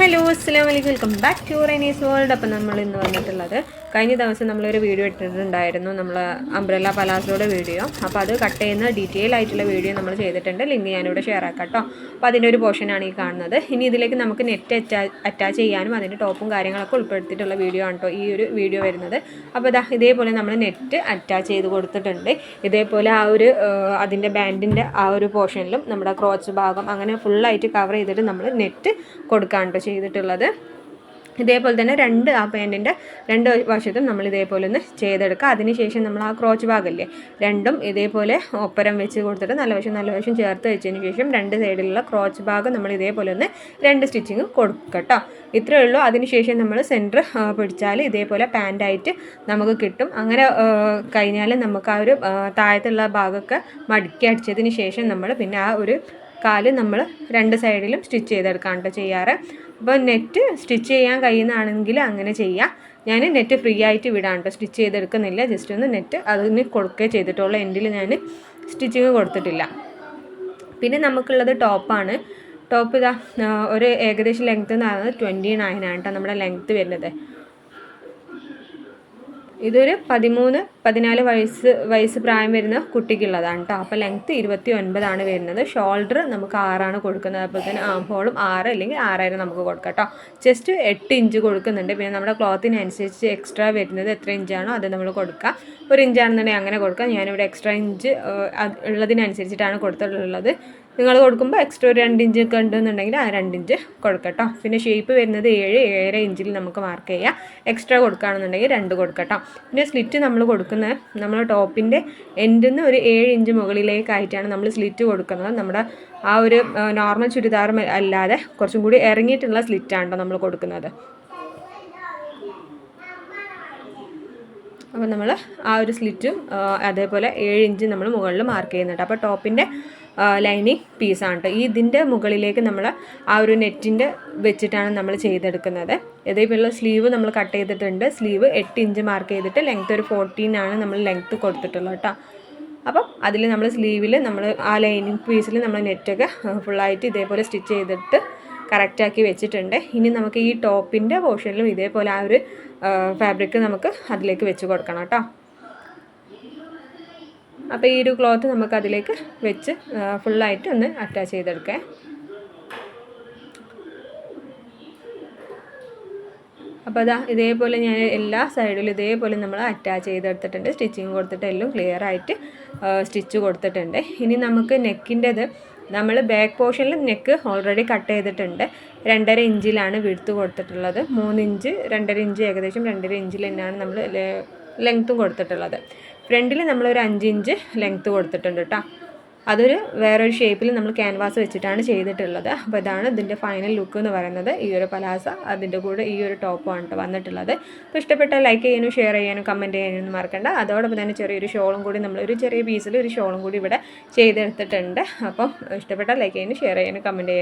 Hello അസ്സാം വലൈക്കും welcome back to Rainy's world. അപ്പം നമ്മൾ ഇന്ന് വന്നിട്ടുള്ളത് കഴിഞ്ഞ ദിവസം നമ്മളൊരു വീഡിയോ ഇട്ടിട്ടുണ്ടായിരുന്നു നമ്മൾ അംബ്രല്ല പലാസോയുടെ വീഡിയോ. അപ്പോൾ അത് കട്ട് ചെയ്യുന്ന ഡീറ്റെയിൽ ആയിട്ടുള്ള വീഡിയോ നമ്മൾ ചെയ്തിട്ടുണ്ട്. ലിങ്ക് ഞാനിവിടെ ഷെയർ ആക്കാം കേട്ടോ അപ്പോൾ അതിന്റെ ഒരു പോർഷനാണ് ഈ കാണുന്നത്. ഇനി ഇതിലേക്ക് നമുക്ക് നെറ്റ് അറ്റാച്ച് ചെയ്യാനും അതിന്റെ ടോപ്പും കാര്യങ്ങളൊക്കെ ഉൾപ്പെടുത്തിയിട്ടുള്ള വീഡിയോ ആണ് കേട്ടോ ഈ ഒരു വീഡിയോ വരുന്നത്. അപ്പോൾ ഇതാ ഇതേപോലെ നമ്മൾ നെറ്റ് അറ്റാച്ച് ചെയ്ത് കൊടുത്തിട്ടുണ്ട്. ഇതേപോലെ ആ ഒരു അതിന്റെ ബാൻഡിന്റെ ആ ഒരു പോർഷനിലും നമ്മുടെ ക്രോച്ച് ഭാഗം അങ്ങനെ ഫുള്ളായിട്ട് കവർ ചെയ്തിട്ട് നമ്മൾ നെറ്റ് കൊടുക്കാൻ ചെയ്തിട്ടുള്ളത്. ഇതേപോലെ തന്നെ രണ്ട് ആ പാന്റിന്റെ രണ്ട് വശത്തും നമ്മൾ ഇതേപോലെ ഒന്ന് ചെയ്തെടുക്കുക. അതിനുശേഷം നമ്മൾ ആ ക്രോച്ച് ഭാഗമില്ലേ രണ്ടും ഇതേപോലെ ഒപ്പരം വെച്ച് കൊടുത്തിട്ട് നല്ല വശം നല്ല വശം ചേർത്ത് വെച്ചതിന് ശേഷം രണ്ട് സൈഡിലുള്ള ക്രോച്ച് ഭാഗം നമ്മൾ ഇതേപോലെ ഒന്ന് രണ്ട് സ്റ്റിച്ചിങ് കൊടുക്കുക കേട്ടോ ഇത്രയേ ഉള്ളൂ. അതിനുശേഷം നമ്മൾ സെന്റർ പിടിച്ചാൽ ഇതേപോലെ പാന്റായിട്ട് നമുക്ക് കിട്ടും. അങ്ങനെ കഴിഞ്ഞാൽ നമുക്ക് ആ ഒരു താഴത്തുള്ള ഭാഗമൊക്കെ മടക്കി അടിച്ചതിന് ശേഷം നമ്മൾ പിന്നെ ആ ഒരു കാൽ നമ്മൾ രണ്ട് സൈഡിലും സ്റ്റിച്ച് ചെയ്തെടുക്കാം കേട്ടോ ചെയ്യാറ്. അപ്പോൾ നെറ്റ് സ്റ്റിച്ച് ചെയ്യാൻ കഴിയുന്നതാണെങ്കിൽ അങ്ങനെ ചെയ്യാം. ഞാൻ നെറ്റ് ഫ്രീ ആയിട്ട് വിടാം കേട്ടോ. സ്റ്റിച്ച് ചെയ്തെടുക്കുന്നില്ല. ജസ്റ്റ് ഒന്ന് നെറ്റ് അതിന് കൊടുക്കുകയെ ചെയ്തിട്ടുള്ളൂ. എൻഡിൽ ഞാൻ സ്റ്റിച്ചിങ് കൊടുത്തിട്ടില്ല. പിന്നെ നമുക്കുള്ളത് ടോപ്പാണ് ടോപ്പ് ഇതാ ഒരു ഏകദേശം ലെങ്ത്ത് എന്ന് പറയുന്നത് ട്വന്റി നയൻ ആണ് കേട്ടോ നമ്മുടെ ലെങ്ത്ത് വരുന്നത്. ഇതൊരു പതിമൂന്ന് പതിനാല് വയസ്സ് വയസ്സ് പ്രായം വരുന്ന കുട്ടിക്കുള്ളതാണ് കേട്ടോ അപ്പോൾ ലെങ്ത്ത് ഇരുപത്തി ഒൻപതാണ് വരുന്നത്. ഷോൾഡർ നമുക്ക് ആറാണ് കൊടുക്കുന്നത്. അപ്പോൾ തന്നെ ആം ഹോളും ആറ് അല്ലെങ്കിൽ ആറായിരം നമുക്ക് കൊടുക്കാം കേട്ടോ ജസ്റ്റ് എട്ട് ഇഞ്ച് കൊടുക്കുന്നുണ്ട്. പിന്നെ നമ്മുടെ ക്ലോത്തിനനുസരിച്ച് എക്സ്ട്രാ വരുന്നത് എത്ര ഇഞ്ചാണോ അത് നമ്മൾ കൊടുക്കുക ഒരു ഇഞ്ചാണെന്നുണ്ടെങ്കിൽ അങ്ങനെ കൊടുക്കാം. ഞാനിവിടെ എക്സ്ട്രാ ഇഞ്ച് ഉള്ളതിനനുസരിച്ചിട്ടാണ് കൊടുത്തിട്ടുള്ളത്. നിങ്ങൾ കൊടുക്കുമ്പോൾ എക്സ്ട്രാ ഒരു രണ്ട് ഇഞ്ച് ഒക്കെ ഉണ്ടെന്നുണ്ടെങ്കിൽ ആ രണ്ട് ഇഞ്ച് കൊടുക്കട്ടോ പിന്നെ ഷേപ്പ് വരുന്നത് ഏഴ് ഏഴര ഇഞ്ചിൽ നമുക്ക് മാർക്ക് ചെയ്യാം. എക്സ്ട്രാ കൊടുക്കുകയാണെന്നുണ്ടെങ്കിൽ രണ്ട് കൊടുക്കട്ടോ പിന്നെ സ്ലിറ്റ് നമ്മൾ കൊടുക്കുന്നത് നമ്മൾ ടോപ്പിന്റെ എൻഡിൽ നിന്ന് ഒരു ഏഴ് ഇഞ്ച് മുകളിലേക്കായിട്ടാണ് നമ്മൾ സ്ലിറ്റ് കൊടുക്കുന്നത്. നമ്മുടെ ആ ഒരു നോർമൽ ചുരിദാർ അല്ലാതെ കുറച്ചും കൂടി ഇറങ്ങിയിട്ടുള്ള സ്ലിറ്റാണ് നമ്മൾ കൊടുക്കുന്നത്. അപ്പോൾ നമ്മൾ ആ ഒരു സ്ലിറ്റും അതേപോലെ ഏഴ് ഇഞ്ച് നമ്മൾ മുകളിൽ മാർക്ക് ചെയ്യുന്നുണ്ട്. അപ്പോൾ ടോപ്പിന്റെ ലൈനിങ് പീസാണ് കേട്ടോ ഈ ഇതിന്റെ മുകളിലേക്ക് നമ്മൾ ആ ഒരു നെറ്റിന്റെ വെച്ചിട്ടാണ് നമ്മൾ ചെയ്തെടുക്കുന്നത്. ഇതേപോലെ സ്ലീവ് നമ്മൾ കട്ട് ചെയ്തിട്ടുണ്ട്. സ്ലീവ് എട്ട് ഇഞ്ച് മാർക്ക് ചെയ്തിട്ട് ലെങ്ത്ത് ഒരു ഫോർട്ടീൻ ആണ് നമ്മൾ ലെങ്ത്ത് കൊടുത്തിട്ടുള്ളത് കേട്ടോ അപ്പം അതിൽ നമ്മൾ സ്ലീവിൽ നമ്മൾ ആ ലൈനിങ് പീസിൽ നമ്മൾ നെറ്റൊക്കെ ഫുള്ളായിട്ട് ഇതേപോലെ സ്റ്റിച്ച് ചെയ്തിട്ട് കറക്റ്റാക്കി വെച്ചിട്ടുണ്ട്. ഇനി നമുക്ക് ഈ ടോപ്പിന്റെ പോർഷനിലും ഇതേപോലെ ആ ഒരു ഫാബ്രിക് നമുക്ക് അതിലേക്ക് വെച്ച് കൊടുക്കണം കേട്ടോ അപ്പോൾ ഈ ഒരു ക്ലോത്ത് നമുക്ക് അതിലേക്ക് വെച്ച് ഫുള്ളായിട്ട് ഒന്ന് അറ്റാച്ച് ചെയ്തെടുക്കാം. അപ്പോൾ അതാ ഇതേപോലെ ഞാൻ എല്ലാ സൈഡിലും ഇതേപോലെ നമ്മൾ അറ്റാച്ച് ചെയ്തെടുത്തിട്ടുണ്ട്. സ്റ്റിച്ചിങ് കൊടുത്തിട്ട് എല്ലാം ക്ലിയർ ആയിട്ട് സ്റ്റിച്ച് കൊടുത്തിട്ടുണ്ട്. ഇനി നമുക്ക് നെക്കിന്റെത് നമ്മൾ ബാക്ക് പോർഷനിൽ നെക്ക് ഓൾറെഡി കട്ട് ചെയ്തിട്ടുണ്ട്. രണ്ടര ഇഞ്ചിലാണ് വിടുത്ത് കൊടുത്തിട്ടുള്ളത്. മൂന്ന് ഇഞ്ച് രണ്ടര ഇഞ്ച് ഏകദേശം രണ്ടര ഇഞ്ചിൽ തന്നെയാണ് നമ്മൾ ലെങ്ത്തും കൊടുത്തിട്ടുള്ളത്. ഫ്രണ്ടിൽ നമ്മളൊരു അഞ്ച് ഇഞ്ച് ലെങ്ത്ത് കൊടുത്തിട്ടുണ്ട് കേട്ടോ അതൊരു വേറൊരു ഷേപ്പിൽ നമ്മൾ ക്യാൻവാസ് വെച്ചിട്ടാണ് ചെയ്തിട്ടുള്ളത്. അപ്പോൾ ഇതാണ് ഇതിന്റെ ഫൈനൽ ലുക്ക് എന്ന് പറയുന്നത്. ഈ ഒരു പലാസ അതിന്റെ കൂടെ ഈ ഒരു ടോപ്പാണ് വന്നിട്ടുള്ളത്. അപ്പോൾ ഇഷ്ടപ്പെട്ടാൽ ലൈക്ക് ചെയ്യാനും ഷെയർ ചെയ്യാനും കമന്റ് ചെയ്യാനും മറക്കണ്ട. അതോടൊപ്പം തന്നെ ചെറിയൊരു ഷോളും കൂടി നമ്മൾ ഒരു ചെറിയ പീസിൽ ഒരു ഷോളും കൂടി ഇവിടെ ചെയ്തെടുത്തിട്ടുണ്ട്. അപ്പം ഇഷ്ടപ്പെട്ടാൽ ലൈക്ക് ചെയ്യാനും ഷെയർ ചെയ്യാനും കമന്റ് ചെയ്യാനും